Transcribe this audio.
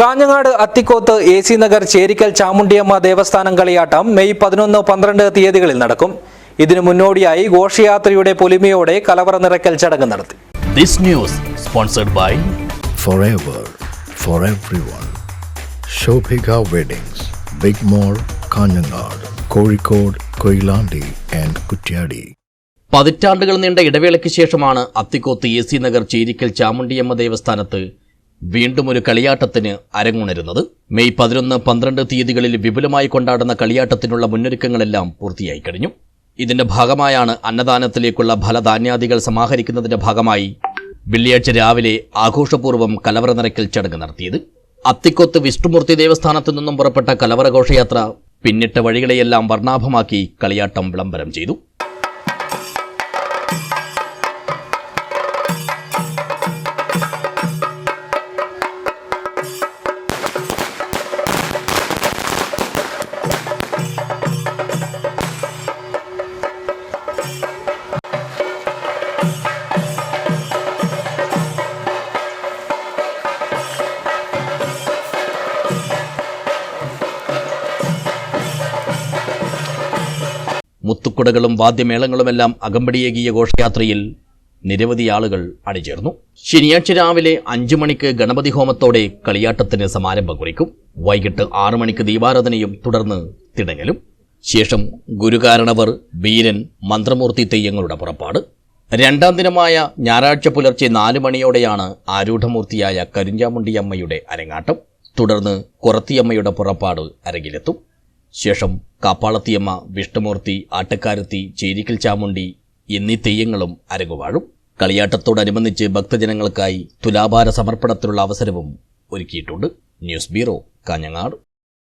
Kanhangad Athikkoth A C Nagar Cherikkal Chamundiyamma ദേവസ്ഥാനം കളിയാട്ടം May പതിനൊന്ന് പന്ത്രണ്ട് തീയതികളിൽ നടക്കും ഇതിനു മുന്നോടിയായി ഘോഷയാത്രയുടെ പൊലിമയോടെ കലവറ നിറയ്ക്കൽ ചടങ്ങ് നടത്തി This news sponsored by forever for everyone. Shobhika Weddings, Big Mall, Kanyanad, Kozhikode, Koilandi and Kutyadi. പതിറ്റാണ്ടുകൾ നീണ്ട ഇടവേളയ്ക്ക് ശേഷമാണ് അത്തിക്കോത്ത് എ സി നഗർ ചേരിക്കൽ ചാമുണ്ടിയമ്മ ദേവസ്ഥാനത്ത് വീണ്ടും ഒരു കളിയാട്ടത്തിന് അരങ്ങുണരുന്നത്. മെയ് പതിനൊന്ന് പന്ത്രണ്ട് തീയതികളിൽ വിപുലമായി കൊണ്ടാടുന്ന കളിയാട്ടത്തിനുള്ള മുന്നൊരുക്കങ്ങളെല്ലാം പൂർത്തിയായി കഴിഞ്ഞു. ഇതിന്റെ ഭാഗമായാണ് അന്നദാനത്തിലേക്കുള്ള ഫലധാന്യാദികൾ സമാഹരിക്കുന്നതിന്റെ ഭാഗമായി വെള്ളിയാഴ്ച രാവിലെ ആഘോഷപൂർവം കലവറ നിറയ്ക്കൽ ചടങ്ങ് നടത്തിയത്. അത്തിക്കൊത്ത് വിഷ്ണുമൂർത്തി ദേവസ്ഥാനത്തു നിന്നും പുറപ്പെട്ട കലവറ ഘോഷയാത്ര പിന്നിട്ട വഴികളെയെല്ലാം വർണാഭമാക്കി കളിയാട്ടം വിളംബരം ചെയ്തു. മുത്തുക്കുടകളും വാദ്യമേളങ്ങളുമെല്ലാം അകമ്പടിയേകിയ ഘോഷയാത്രയിൽ നിരവധി ആളുകൾ അണിചേർന്നു. ശനിയാഴ്ച രാവിലെ അഞ്ചു മണിക്ക് ഗണപതി ഹോമത്തോടെ കളിയാട്ടത്തിന് സമാരംഭം കുറിക്കും. വൈകിട്ട് ആറു മണിക്ക് ദീപാരാധനയും തുടർന്ന് തിടങ്ങലും. ശേഷം ഗുരുകാരണവർ ബീരൻ മന്ത്രമൂർത്തി തെയ്യങ്ങളുടെ പുറപ്പാട്. രണ്ടാം ദിനമായ ഞായറാഴ്ച പുലർച്ചെ നാല് മണിയോടെയാണ് ആരൂഢമൂർത്തിയായ കരിഞ്ചാമുണ്ടിയമ്മയുടെ അരങ്ങാട്ടം. തുടർന്ന് കുറത്തിയമ്മയുടെ പുറപ്പാട് അരങ്ങിലെത്തും. ശേഷം കാപ്പാളത്തിയമ്മ വിഷ്ണുമൂർത്തി ആട്ടക്കാരത്തി ചേരിക്കൽ ചാമുണ്ടി എന്നീ തെയ്യങ്ങളും അരങ്ങുവാഴും കളിയാട്ടത്തോടനുബന്ധിച്ച് ഭക്തജനങ്ങൾക്കായി തുലാഭാര സമർപ്പണത്തിനുള്ള അവസരവും ഒരുക്കിയിട്ടുണ്ട്. News bureau Kanhangad.